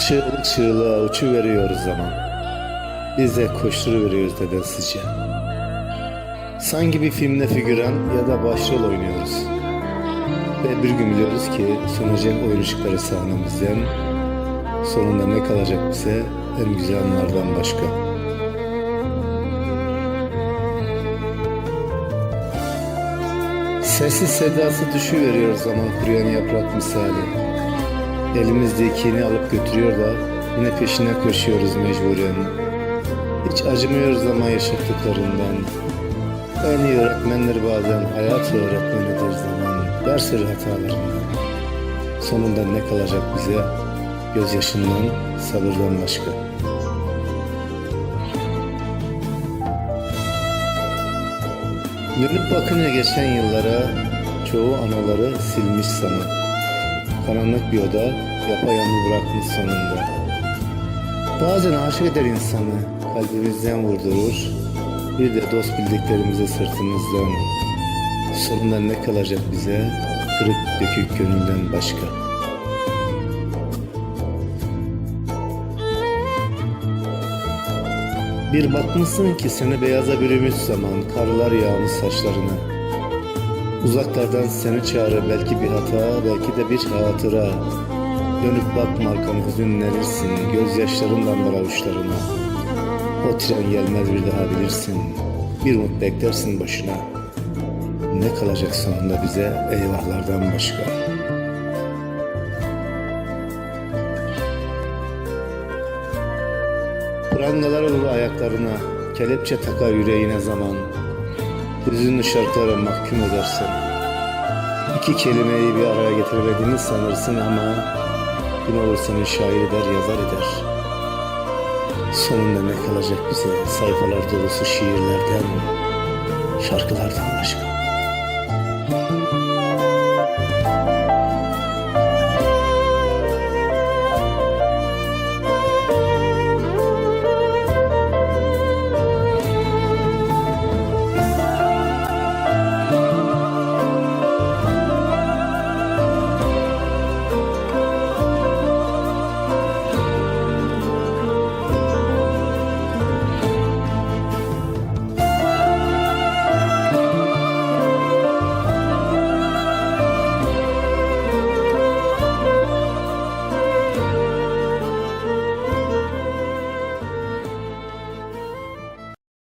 Çığlık çığlığa uçu veriyoruz zaman. Biz de koşturu veriyoruz nedensizce. Sanki bir filmde figüran ya da başrol oynuyoruz. Ve bir gün biliyoruz ki sönecek oyun ışıkları sahnemizden sonunda ne kalacak bize en güzel anlardan başka. Sessiz sedası düşüveriyor zaman kuruyan yaprak misali. Elimizdekini alıp götürüyor da yine peşine koşuyoruz mecburen. Hiç acımıyoruz ama yaşattıklarından. En iyi öğretmenler bazen hayat öğretmenidir zaman. Ders hatalarından. Sonunda ne kalacak bize? Gözyaşından, sabırdan başka. Dönüp bakınca geçen yıllara çoğu anaları silmiş sana. Karanlık bir oda yapayalnız bırakmış sonunda. Bazen aşık eder insanı, kalbimizden vurdurur. Bir de dost bildiklerimizi sırtımızdan. Sonunda ne kalacak bize? Kırık dökük gönülden başka. Bir bakmışsın ki seni beyaza bürümüş zaman Karlar yağmış saçlarına Uzaklardan seni çağırır belki bir hata Belki de bir hatıra. Dönüp bakma arkana hüzünlenirsin Gözyaşların damlar avuçlarına O tren gelmez bir daha bilirsin Bir umut beklersin boşuna Ne kalacak sonunda bize eyvahlardan başka? Prangalar olur ayaklarına, kelepçe takar yüreğine zaman. Hüzünlü şarkılara mahkum edersin. İki kelimeyi bir araya getiremediğini sanırsın ama gün olur seni şair eder, yazar eder. Sonunda ne kalacak bize sayfalar dolusu şiirlerden, şarkılardan başka.